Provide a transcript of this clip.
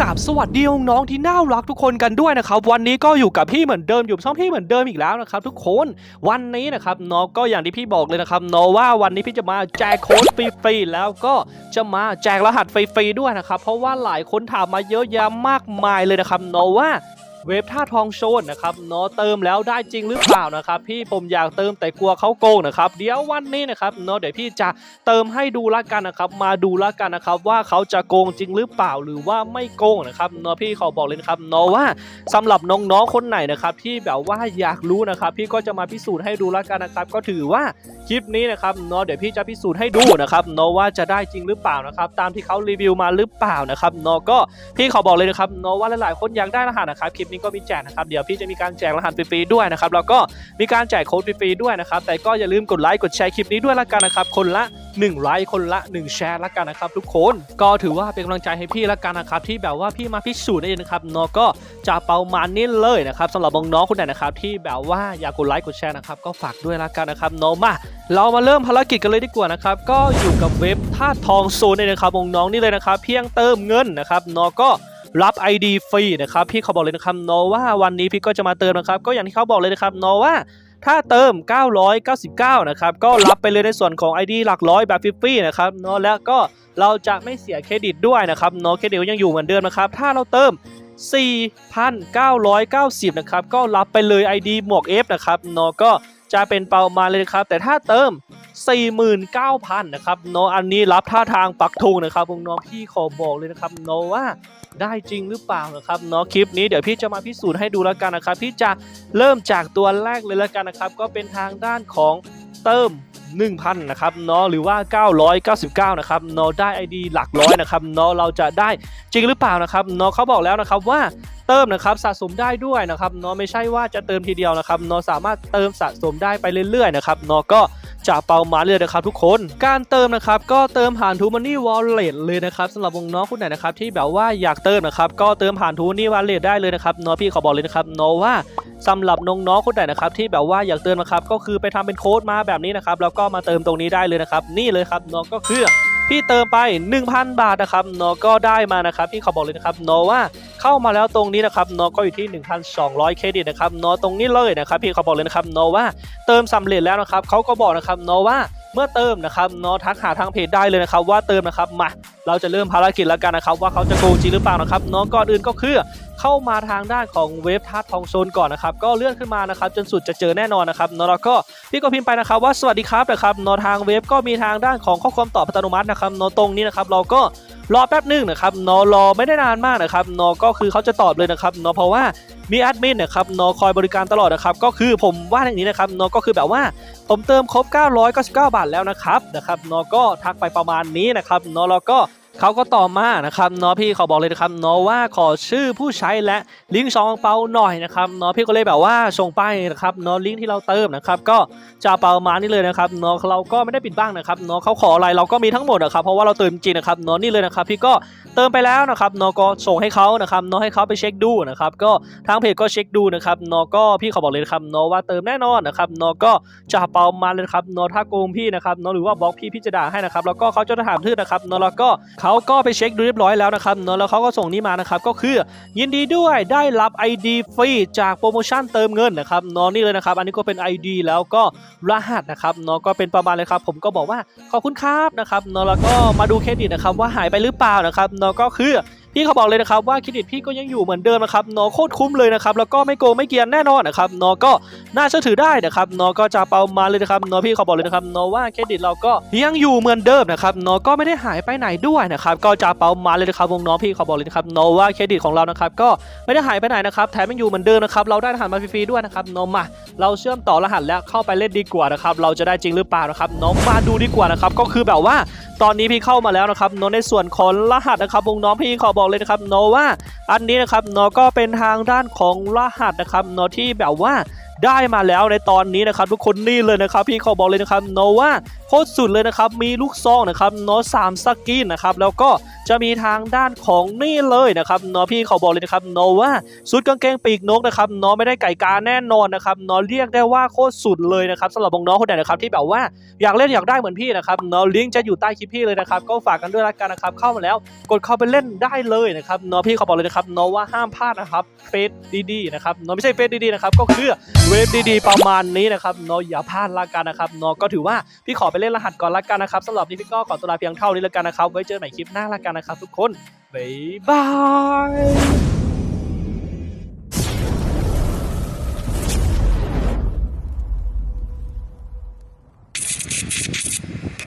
กับสวัสดีน้องๆที่น่ารักทุกคนกันด้วยนะครับ วันนี้ก็อยู่กับพี่เหมือนเดิมอยู่ช่องพี่เหมือนเดิมอีกแล้วนะครับทุกคนวันนี้นะครับน้องก็อย่างที่พี่บอกเลยนะครับน้องว่าวันนี้พี่จะมาแจกโค้ดฟรีๆแล้วก็จะมาแจกรหัสฟรีๆด้วยนะครับเพราะว่าหลายคนถามมาเยอะแยะมากมายเลยนะครับน้องว่า เว็บท่าทองโชนนะครับเนาะเติมแล้วได้จริงหรือเปล่านะครับ พี่ผมอยากเติมแต่กลัวเขาโกงนะครับ เดี๋ยววันนี้นะครับเนาะเดี๋ยวพี่จะเติมให้ดูละกันนะครับ มาดูละกันนะครับ ว่าเขาจะโกงจริงหรือเปล่าหรือว่าไม่โกงนะครับเนาะพี่ขอบอกเลยนะครับเนาะว่าสำหรับน้องๆคนไหนนะครับที่แบบว่าอยากรู้นะครับ พี่ก็จะมาพิสูจน์ให้ดูละกันนะครับ ก็ถือว่าคลิปนี้นะครับเนาะเดี๋ยวพี่จะพิสูจน์ให้ดูนะครับเนาะว่าจะได้จริงหรือเปล่านะครับ ตามที่เขารีวิวมาหรือเปล่านะครับเนาะก็พี่ขอบอกเลยนะครับเนาะว่าหลายๆคนอยากได้รหัสนะครับคลิปนี้ก็มีแจกนะครับเดี๋ยวพี่จะมีการแจกรหัสฟรีๆด้วยนะครับแล้วก็มีการแจกโค้ดฟรีๆด้วยนะครับแต่ก็อย่าลืมกดไลค์กดแชร์คลิปนี้ด้วยละกันนะครับคนละ1ไลค์คนละ 1 แชร์ละกันนะครับทุกคนก็ถือว่าเป็นกำลังใจให้พี่ละกันนะครับที่แบบว่าพี่มาพิสูจน์ได้เลยนะครับเนาะก็จะเปามานี่เลยนะครับสำหรับน้องๆคนไหนนะครับที่แบบว่าอยากกดไลค์กดแชร์นะครับก็ฝากด้วยละกันนะครับเนาะมาเรามาเริ่มภารกิจกันเลยดีกว่านะครับก็อยู่กับเว็บท่าทองโซนเนี่ยนะครับน้องๆนี่เลยนะครับเพียงเติมเงินนะครับเนาะก็ รับ ID ฟรีนะครับพี่เขาบอกเลยนะครับเนว่าวันนี้พี่ก็จะมาเติมนะครับ ก็อย่างที่เขาบอกเลยนะครับเนว่าถ้าเติม 999 นะครับ ก็รับไปเลยในส่วนของ ID หลักร้อยแบบฟรีๆนะครับเนาะแล้วก็เราจะไม่เสียเครดิตด้วยนะครับเนาะเครดิตยังอยู่เหมือนเดิมนะครับ ถ้าเราเติม 4,990 นะครับ ก็รับไปเลย ID หมวก F นะครับเนาะก็ จะเป็นเปามาเลยครับ แต่ถ้าเติม 49,000นะครับเนาะอันนี้รับท่าทางปักธงนะครับน้องพี่ขอบอกเลยนะครับเนาะว่าได้จริงหรือเปล่านะครับเนาะคลิปนี้เดี๋ยวพี่จะมาพิสูจน์ให้ดูแล้วกันนะครับพี่จะเริ่มจากตัวแรกเลยแล้วกันนะครับ ก็เป็นทางด้านของเติม 1,000นะครับเนาะหรือว่า 999นะครับเนาะได้ ID หลักร้อยนะครับเนาะเราจะได้จริงหรือเปล่านะครับเนาะเขาบอกแล้วนะครับว่าเติมนะครับสะสมได้ด้วยนะครับเนาะไม่ใช่ว่าจะเติมทีเดียวนะครับเนาะสามารถเติมสะสมได้ไปเรื่อยๆนะครับเนาะก็จะเป่ามาเลยนะครับทุกคน การเติมนะครับก็เติมผ่านทูมันนี่วอลเล็ตเลยนะครับสำหรับวงน้องคนไหนนะครับที่แบบว่าอยากเติมนะครับก็เติมผ่านทูมันนี่วอลเล็ตได้เลยนะครับเนาะพี่ขอบอกเลยนะครับเนาะว่า สำหรับน้องๆคนไหนนะครับที่แบบว่าอยากเติมนะครับก็คือไปทำเป็นโค้ดมาแบบนี้นะครับแล้วก็มาเติมตรงนี้ได้เลยนะครับ นี่เลยครับเนาะก็คือพี่เติมไป 1,000 บาทนะครับเนาะก็ได้มานะครับพี่ขอบอกเลยนะครับเนาะว่าเข้ามาแล้วตรงนี้นะครับเนาะก็อยู่ที่ 1,200 เครดิตนะครับเนาะตรงนี้เลยนะครับพี่เขาบอกเลยนะครับเนาะว่าเติมสำเร็จแล้วนะครับเขาก็บอกนะครับเนาะว่าเมื่อเติมนะครับเนาะทักหาทางเพจได้เลยนะครับว่าเติมนะครับมาเราจะเริ่มภารกิจแล้วกันนะครับว่าเขาจะโกงจริงหรือเปล่านะครับเนาะก่อนอื่นก็คือ เข้ามาทางด้านของเว็บทัดทองโซนก่อนนะครับก็เลื่อนขึ้นมานะครับจนสุดจะเจอแน่นอนนะครับเนาะแล้วก็พี่ก็พิมพ์ไปนะครับว่าสวัสดีครับนะครับเนาะทางเว็บก็มีทางด้านของข้อความตอบอัตโนมัตินะครับเนาะตรงนี้นะครับเราก็รอแป๊บหนึงนะครับนอรอไม่ได้นานมากนะครับนอก็คือเขาจะตอบเลยนะครับนอเพราะว่ามีแอดมินนะครับนอคอยบริการตลอดนะครับก็คือผมว่าอย่างนี้นะครับนอก็คือแบบว่าผมเติมครบ 999 บาทแล้วนะครับนะครับนอก็ทักไปประมาณนี้นะครับนอแล้วก็ เขาก็ตอบมานะครับเนาะพี่เขาบอกเลยนะครับเนาะว่าขอชื่อผู้ใช้และลิงก์ซองเปาหน่อยนะครับเนาะพี่ก็เลยแบบว่าส่งไปนะครับเนาะลิงก์ที่เราเติมนะครับก็จะเปามานี่เลยนะครับเนาะเราก็ไม่ได้ปิดบ้างนะครับเนาะเขาขออะไรเราก็มีทั้งหมดนะครับเพราะว่าเราเติมจริงนะครับเนาะนี่เลยนะครับพี่ก็เติมไปแล้วนะครับเนาะก็ส่งให้เขานะครับเนาะให้เขาไปเช็คดูนะครับก็ทางเพจก็เช็คดูนะครับเนาะก็พี่เขาบอกเลยนะครับเนาะว่าเติมแน่นอนนะครับเนาะก็จะเปามาเลยครับเนาะถ้าโกงพี่นะครับเนาะหรือว่าบล็อกพี่พี่จะด่าให้นะครับแล้วก็เขาจะถามทื่อนะครับเนาะแล้วก็เขาาก็ไปเช็คดูเรียบร้อยแล้วนะครับเนาะแล้วเขาก็ส่งนี่มานะครับก็คือยินดีด้วยได้รับ ID ฟรีจากโปรโมชั่นเติมเงินนะครับเนาะนี่เลยนะครับ อันนี้ก็เป็น ID แล้วก็รหัสนะครับเนาะก็เป็นประมาณเลยครับ ผมก็บอกว่าขอบคุณครับนะครับเนาะแล้วก็มาดูเครดิตนะครับว่าหายไปหรือเปล่านะครับเนาะก็คือ พี่เขาบอกเลยนะครับว่าเครดิตพี่ก็ยังอยู่เหมือนเดิมนะครับนาะโคตรคุ้มเลยนะครับแล้วก็ไม่โกงไม่เกียนแน่นอนนะครับนาะก็น่าเชื่อถือได้นะครับนาะก็จะเปามาเลยนะครับนาะพี่เขาบอกเลยนะครับนาะว่าเครดิตเราก็ยังอยู่เหมือนเดิมนะครับนาะก็ไม่ได้หายไปไหนด้วยนะครับก็จะเปามาเลยนะครับวงน้องพี่เขาบอกเลยนะครับนาะว่าเครดิตของเรานะครับก็ไม่ได้หายไปไหนนะครับแถมยังอยู่เหมือนเดิมนะครับเราได้รหัสมาฟรีๆด้วยนะครับนอมาเราเชื่อมต่อรหัสแล้วเข้าไปเล่นดีกว่านะครับเราจะได้จริงหรือเปล่านะครับน้องมาดูดีกว่านะครับก็คือแบบว่า ตอนนี้พี่เข้ามาแล้วนะครับนอในส่วนของรหัสนะครับวงน้องพี่ขอบอกเลยนะครับน้องว่าอันนี้นะครับน้องก็เป็นทางด้านของรหัสนะครับน้องที่แบบว่า ได้มาแล้วในตอนนี้นะครับทุกคนนี่เลยนะครับพี่ขอบอกเลยนะครับโนว่าโคตรสุดเลยนะครับมีลูกซองนะครับโนสามสกินนะครับแล้วก็จะมีทางด้านของนี่เลยนะครับโนพี่เขอบอกเลยนะครับโนว่าสุดกางเกงปีกนกนะครับโนไม่ได้ไก่กาแน่นอนนะครับโนเรียกได้ว่าโคตรสุดเลยนะครับสำหรับน้องคนไหนนะครับที่แบบว่าอยากเล่นอยากได้เหมือนพี่นะครับโนลิงก์จะอยู่ใต้คลิปพี่เลยนะครับก็ฝากกันด้วยละกันนะครับเข้ามาแล้ว กดเข้าไปเล่นได้เลยนะครับเนาะพี่เขาบอกเลยนะครับเนาะว่าห้ามพลาดนะครับเฟซดีๆนะครับเนาะไม่ใช่เฟซดีๆนะครับก็คือเว็บดีๆประมาณนี้นะครับนออย่าพลาดละกันนะครับนอก็ถือว่าพี่ขอไปเล่นรหัสก่อนละกันนะครับสำหรับนี้พี่ก็ขอตัวลาเพียงเท่านี้ละกันนะครับไว้เจอใหม่คลิปหน้าละกันนะครับ ทุกคนบ๊ายบาย